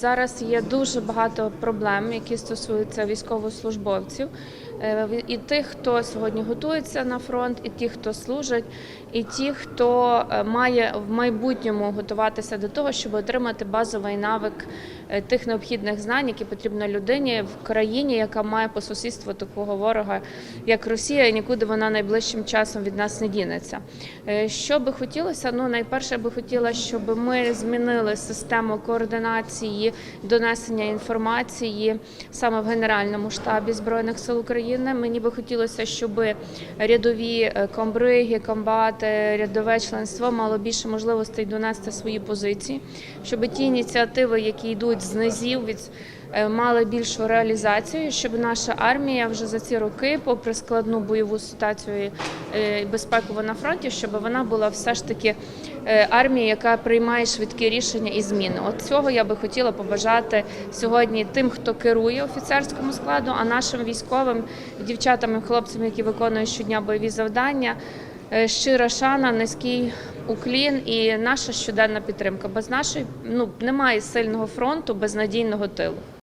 Зараз є дуже багато проблем, які стосуються військовослужбовців, і тих, хто сьогодні готується на фронт, і ті, хто служить, і ті, хто е, має в майбутньому готуватися до того, щоб отримати базовий навик е, тих необхідних знань, які потрібно людині в країні, яка має по сусідству такого ворога, як Росія, і нікуди вона найближчим часом від нас не дінеться. Е, Що би хотілося? Ну, найперше би хотіла, щоб ми змінили систему координації донесення інформації саме в Генеральному штабі Збройних сил України. Мені би хотілося, щоб рядові е, комбриги, комбати, рядове членство мало більше можливостей донести свої позиції, щоб ті ініціативи, які йдуть з низів, від е, мали більшу реалізацію, щоб наша армія вже за ці роки, попри складну бойову ситуацію е, і безпекову на фронті, щоб вона була все ж таки е, армією, яка приймає швидкі рішення і зміни. От цього я би хотіла побажати сьогодні тим, хто керує офіцерському складу, а нашим військовим дівчатам і хлопцям, які виконують щодня бойові завдання. Щира шана, низький уклін і наша щоденна підтримка. Без нашої ну немає сильного фронту без надійного тилу.